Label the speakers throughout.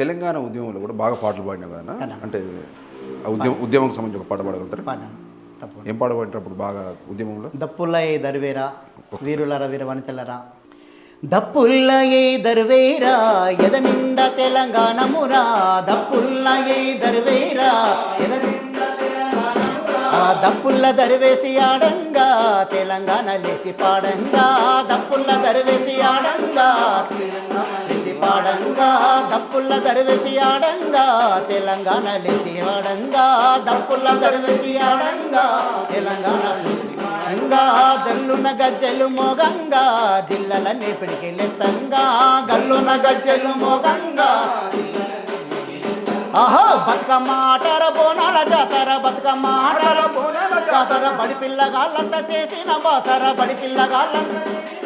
Speaker 1: తెలంగాణ ఉద్యమంలో కూడా బాగా పాటలు పాడినావు కదా అంటే ఉద్యమం ఉద్యమం సంబంధించి ఒక పాట పాడగలుగుతారు? ఏం పాట పాడినప్పుడు బాగా ఉద్యమంలో?
Speaker 2: దప్పుల్లయే దరివేరా వీరులరా వీరవనితలరా దప్పుల్లయే దరివేరా ఎద నిండా తెలంగాణమురా. దప్పుల్లయే దరివేరా ఆ దప్పుల్ల దరివేసి ఆడంగా తెలంగాణ లేసి పాడంగా. దప్పుల్ల దరివేసి ఆడంగా తెలంగాణ దప్పుల్ల దరివేసి ఆడంగా తెలంగాణ లేసి ఆడంగా దప్పుల్ల దరివేసి ఆడంగా తెలంగాణ జల్లున గజ్జెలు మోగంగా జిల్లలన్నీ పిడికిలెత్తంగా గల్లున గజ్జెలు మోగంగా ఆహో బతుకమ్మ ఆటర బోనాల జాతర బతుకమ్మ ఆటర బోన జాతర బడి పిల్లగాళ్ళంట చేసిన బాసర బడి పిల్లగాళ్ళంత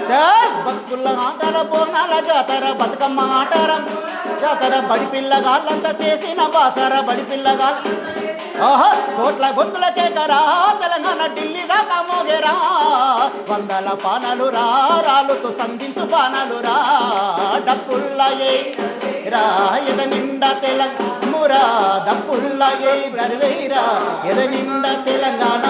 Speaker 2: చల్ బతుకుల్ల ఆటర బోనాల జాతర బతుకమ్మ ఆటర. జాతర బడి పిల్లగాళ్ళంత చేసిన బాసర బడి పిల్లగాళ్ళ ఓహో కోట్ల గొంతుల కేకరా తెలంగాణ ఢిల్లీ దాకా మోగేరా. వందల పానలు రా రాలుతూ సంధించు పానలు రా. డప్పుల్లయే రా ఎద నిండా తెలంగాణమురా దప్పుల్లయే దర్వేరా ఎద నిండా తెలంగాణ